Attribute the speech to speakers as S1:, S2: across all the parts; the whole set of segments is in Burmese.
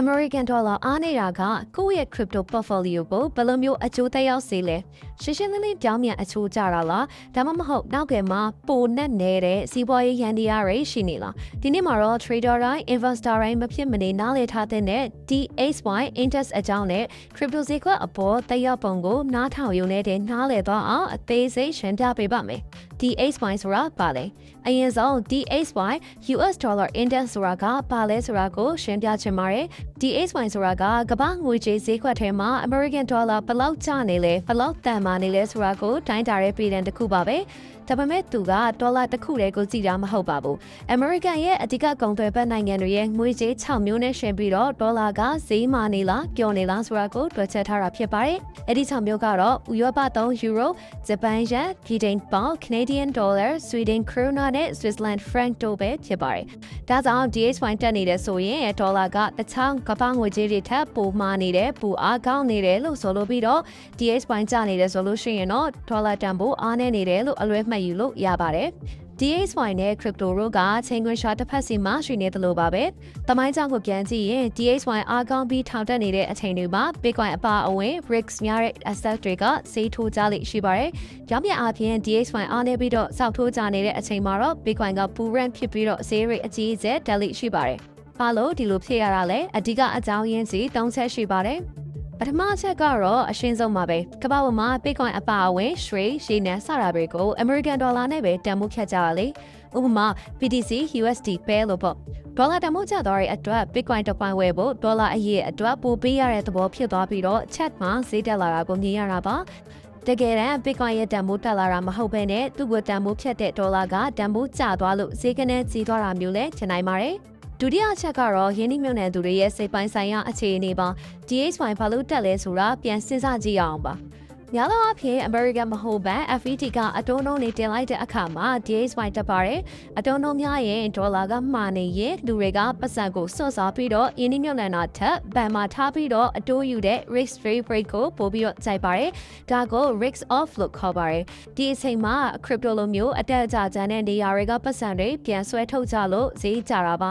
S1: American Dollar အားနေတာကကိုယ့်ရဲ့ crypto portfolio ကိုဘယ်လိုမျိုးအကျိုးသက်ရောက်စေလဲ ရှင်းရှင်းလင်းလင်းပြောင်းပြန်အချိုးကြတာလားဒါမှမဟုတ်နောက်ကမှာပိုနဲ့နေတဲ့စီးပွားရေးရန်တရားတွေရှိနေလားဒီနေ့မှာတော့ trader တိုင်း investor တိုင်းမဖြစ်မနေနားလည်ထားတဲ့ DXY index အကြောင်းနဲ့ crypto ဈေးကွက်အပေါ်သက်ရောက်ပုံကိုနားထောင်ရုံနဲ့တင်နားလည်သွားအောင်အသေးစိတ်ရှင်းပြပေးပါမယ် DXY ဆိုတာပါလေအရင်ဆုံး DXY US dollar index ဆိုတာကပါလဲဆိုတာကိုရှင်းပြချင်ပါတယ် DXY ဆိုတာကကမ္ဘာငွေကြေးဈေးကွက်ထဲမှာ American dollar ဘယ်လောက်ကျနေလဲဘယ်လောက်တန်မာနေလဲဆိုတာကိုတိုင်းတာတဲ့ပြည်တံတစ်ခုပါပဲ ဒါပေမဲ့သူကဒေါ်လာတစ်ခုတည်းကိုကြည့်တာမဟုတ်ပါဘူး American ရဲ့အဓိကကုန်သွယ်ဘက်နိုင်ငံတွေရဲ့ငွေကြေး6မျိုးနဲ့ရှင်ပြီးတော့ဒေါ်လာကဈေးမာနေလားပျော်နေလားဆိုတာကိုတွက်ချက်ထားတာဖြစ်ပါတယ်အဲ့ဒီ6မျိုးကတော့ဥရောပ3 Euro ဂျပန်ယန် Britain Pound Canadian Dollar Sweden Krona နဲ့ Switzerland Franc တို့ပဲဖြစ်ပါတယ်ဒါကြောင့် DXY တက်နေတယ်ဆိုရင်ဒေါ်လာကတခြားကမ္ဘာငွေကြေးတွေထက်ပိုမာနေတယ်ပိုအားကောင်းနေတယ်လို့ဆိုလိုပြီးတော့ DXY ကျနေတယ်ဆိုလို့ရှိရင်တော့ဒေါ်လာတန်ဖိုးအားနေနေတယ်လို့အလွဲမှတ်ယူလို့ရပါတယ် DXY နဲ့ crypto တို့ကချိန်ခွင်ရှာတစ်ဖက်စီမှာရှိနေတယ်လို့ပါပဲ။တမိုင်းကြောင့်ကိုပြန်ကြည့်ရင် DXY အားကောင်းပြီးထောင်တက်နေတဲ့အချိန်တွေမှာ Bitcoin အပါအဝင် BRICS များတဲ့ asset တွေကစေးထိုးကြလိမ့်ရှိပါတယ်။ကြောင်းပြအပြင် DXY အားနေပြီးတော့စောက်ထိုးကြနေတဲ့အချိန်မှာတော့ Bitcoin ကပူရန်ဖြစ်ပြီးတော့ဈေးရိတ်အကြီးအကျယ်တက်လိမ့်ရှိပါတယ်။ဘာလို့ဒီလိုဖြစ်ရတာလဲအဓိကအကြောင်းရင်းစီ၃ချက်ရှိပါတယ်။ ပထမအချက်ကတော့အရှင်းဆုံးပါပဲကမ္ဘာပေါ်မှာ Bitcoin အပါအဝင်ရွှေရှည်နဲ့စတာတွေကို American Dollar နဲ့ပဲတန်ဖိုးဖြတ်ကြရလေဥပမာ BTC USD pair လို့ပေါ့ဒေါ်လာတန်ဖိုးကျသွားတဲ့အတွက် Bitcoin တစ်ပိုင်းဝယ်ဖို့ဒေါ်လာအရေးအတွက်ပိုပေးရတဲ့သဘောဖြစ်သွားပြီးတော့ chat မှာဈေးတက်လာတာကိုမြင်ရတာပါတကယ်တမ်း Bitcoin ရဲ့တန်ဖိုးတက်လာတာမဟုတ်ဘဲနဲ့သူ့ကိုတန်ဖိုးဖြတ်တဲ့ဒေါ်လာကတန်ဖိုးကျသွားလို့ဈေးကနေကြီးသွားတာမျိုးလဲထင်နိုင်ပါတယ် ဒုတိယအချက်ကတော့ရင်းနှီးမြှုပ်နှံသူတွေရဲ့စိတ်ပိုင်းဆိုင်ရာအခြေအနေပါ DXY ဘာလို့တက်လဲဆိုတာပြန်စဉ်းစားကြည့်အောင်ပါများသောအားဖြင့် American မဟုတ်ဘဲ FET ကအတုံးလုံးနေတင်လိုက်တဲ့အခါမှာ DXY တက်ပါတယ်အတုံးလုံးများရင်ဒေါ်လာကမှားနေရင်လူတွေကပတ်စံကိုစွန့်စားပြီးတော့ရင်းနှီးမြှုပ်နှံတာထက်ဘဏ်မှာထားပြီးတော့အတိုးယူတဲ့ risk free rate ကိုပို့ပြီးတော့ကြိုက်ပါတယ်ဒါကို risk off လို့ခေါ်ပါတယ်ဒီအချိန်မှာ crypto လိုမျိုးအတက်အကျကျန်တဲ့နေရာတွေကပတ်စံတွေပြန်ဆွဲထုတ်ကြလို့ဈေးကျတာပါ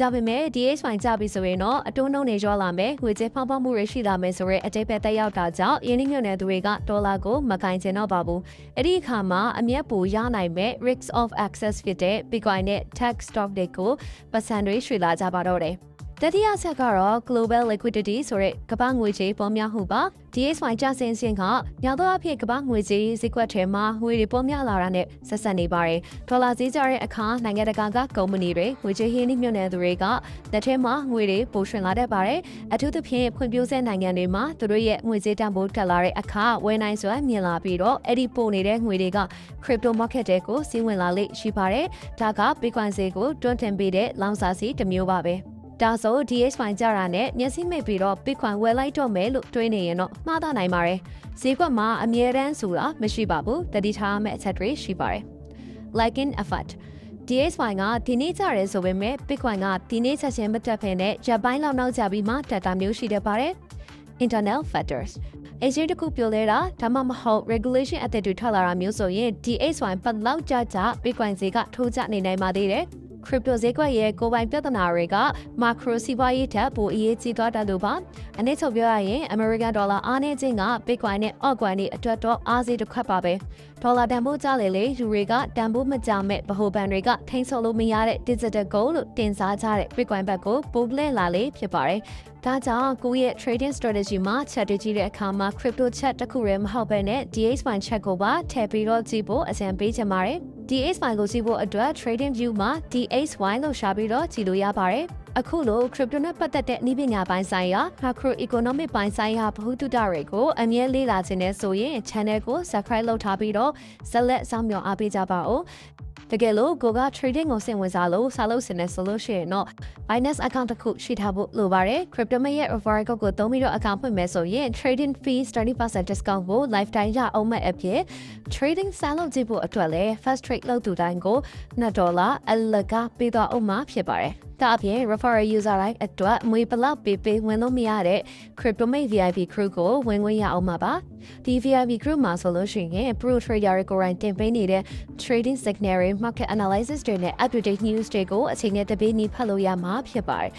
S1: ဒါပေမဲ့ DXY ကြပြီဆိုရင်တော့အတုံးနှုံးနေရောလာမယ်ငွေကြေးဖောင်းဖောင်းမှုတွေရှိလာမယ်ဆိုရဲအတိတ်ပဲတက်ရောက်တာကြောင့်ယင်းနှိမ့်ညွန့်တဲ့သူတွေကဒေါ်လာကိုမကင်ချင်တော့ပါဘူးအဲ့ဒီအခါမှာအမျက်ပူရနိုင်မဲ့ risk of access ဖြစ်တဲ့ Bitcoin နဲ့ tech stock တွေကိုပတ်စံတွေရွှေ့လာကြပါတော့တယ် တတိယဆက်ကတော့ global liquidity ဆိုတဲ့ကမ္ဘာငွေကြေးပေါ်များမှုပါ DXY ကျဆင်းခြင်းကညသောအဖြစ်ကမ္ဘာငွေကြေးဈေးကွက်ထဲမှာငွေတွေပေါ်များလာတာနဲ့ဆက်ဆက်နေပါတယ်ဒေါ်လာဈေးကျတဲ့အခါနိုင်ငံတကာကကုမ္ပဏီတွေငွေကြေးဟင်းနှိမ့်မြှုပ်နှံသူတွေကလက်ထဲမှာငွေတွေပိုရှင်လာတတ်ပါတယ်အထူးသဖြင့်ဖွံ့ဖြိုးဆဲနိုင်ငံတွေမှာသူတို့ရဲ့ငွေကြေးတန်ဖိုးတက်လာတဲ့အခါဝယ်နိုင်စွာမြင်လာပြီးတော့အဲ့ဒီပို့နေတဲ့ငွေတွေက crypto market တွေကိုစီးဝင်လာလိမ့်ရှိပါတယ်ဒါက Bitcoin ဈေးကိုတွန်းတင်ပေးတဲ့လောင်စာဆီတစ်မျိုးပါပဲ ဒါဆို DH5 ကြတာနဲ့မျက်စိမိတ်ပြီးတော့ Bitcoin ဝယ်လိုက်တော့မယ်လို့တွေးနေရင်တော့မှားတာနိုင်ပါတယ်။ဈေးကွက်မှာအမြဲတမ်းဆိုတာမရှိပါဘူး။တတိထားမဲ့အချက်တွေရှိပါတယ်။ Like in effect DH5 ကဒီနေ့ကြရဲဆိုပေမဲ့ Bitcoin ကဒီနေ့ချက်ချင်းမတက်ဖ ೇನೆ ဂျပန်လောက်နောက်ကြပြီးမှတက်တာမျိုးရှိတတ်ပါတယ်။ Internal factors အချင်းတစ်ခုပြောလဲတာဒါမှမဟုတ် regulation အသစ်တွေထွက်လာတာမျိုးဆိုရင် DH1 ပတ်လောက်ကြကြ Bitcoin ဈေးကထိုးကျနေနိုင်ပါသေးတယ်။ crypto ဈေးကွက်ရဲ့ကိုယ်ပိုင်ပြဿနာတွေက macro စီးပွားရေးထက်ပိုအရေးကြီးသွားတယ်လို့ပါအနည်းချုပ်ပြောရရင် American dollar အားနည်းခြင်းက Bitcoin နဲ့ altcoin တွေအတွက်တော့အားစေးတစ်ခွက်ပါပဲဒေါ်လာတန်ဖိုးကျလေလေလူတွေကတန်ဖိုးမကြမဲ့ဗဟိုဘဏ်တွေကထိန်းချုပ်လို့မရတဲ့ digital gold လို့တင်စားကြတဲ့ Bitcoin ဘက်ကိုပိုလဲလာလေဖြစ်ပါတယ်ဒါကြောင့်ကိုယ့်ရဲ့ trading strategy မှာ chat တွေကြည့်တဲ့အခါမှာ crypto chat တစ်ခုရဲမဟုတ်ဘဲနဲ့ DH1 chat ကိုပါထည့်ပြီးတော့ကြည့်ဖို့အကြံပေးချင်ပါတယ် DH1 ကိုကြည့်ဖို့အတွက် trading view မှာ DH1 လို့ရှာပြီးတော့ကြည့်လို့ရပါတယ် အခုလို crypto နဲ့ပတ်သက်တဲ့နည်းပညာပိုင်းဆိုင်ရာ macro economic ပိုင်းဆိုင်ရာဗဟုသုတတွေကိုအမြဲလေ့လာခြင်းနဲ့ဆိုရင် channel ကို subscribe လုပ်ထားပြီးတော့ဆက်လက်စောင့်မျှော်အားပေးကြပါဦးတကယ်လို့ကိုက trading ကိုစင်ဝင်စားလို့စားလို့စင်နေဆိုလို့ရှိရင်တော့ Binance account တစ်ခုရှိထားဖို့လိုပါတယ် crypto မဲ့ရဲ့ referral code ကိုသုံးပြီးတော့ account ဖွင့်မယ်ဆိုရင် trading fees 30% discount ကို lifetime ရအောင်မဲ့အဖြစ် trading စားလို့ကြည့်ဖို့အတွက်လည်း fast trade လုပ်သူတိုင်းကို2ဒေါ်လာအလကပေးတော့အောင်မှာဖြစ်ပါတယ်ဒါအပြင် referral user တိုင်းအတွက်ငွေဘလောက်ပေးပေးဝင်လို့မရတဲ့ CryptoMate VIP crew ကိုဝင်ခွင့်ရအောင်မှာပါဒီ VIP crew မှာဆိုလို့ရှိရင် pro trader တွေကိုယ်တိုင်တင်ပေးနေတဲ့ trading signal market analysis တွေနဲ့ up to date news တွေကိုအချိန်နဲ့တပေးနီးဖတ်လို့ရမှာဖြစ်ပါတယ်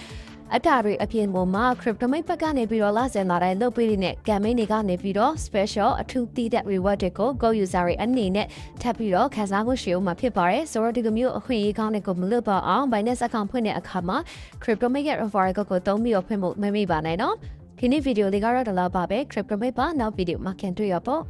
S1: အတားတွေအပြင်ပေါ်မှာ CryptoMate ဘက်ကနေပြီးတော့လာစင်လာတဲ့လုပ်ပေးနေတဲ့ campaign တွေကနေပြီးတော့ special အထူးတည်တဲ့ reward တွေကို Go user တွေအနေနဲ့ထပ်ပြီးတော့ခန်းစားမှုရှိအောင်မှာဖြစ်ပါတယ်ဆိုတော့ဒီလိုမျိုးအခွင့်အရေးကောင်းတဲ့ကိုမလွတ်ပါအောင် Binance account ဖွင့်တဲ့အခါမှာ CryptoMate ရဲ့ referral code ကိုသုံးပြီးတော့ဖွင့်ဖို့မမေ့ပါနဲ့နော်ဒီနေ့ဗီဒီယိုလေးကတော့ဒီလောက်ပါပဲ CryptoMate ပါနောက်ဗီဒီယိုမှာခင်တွေ့ရပေါ့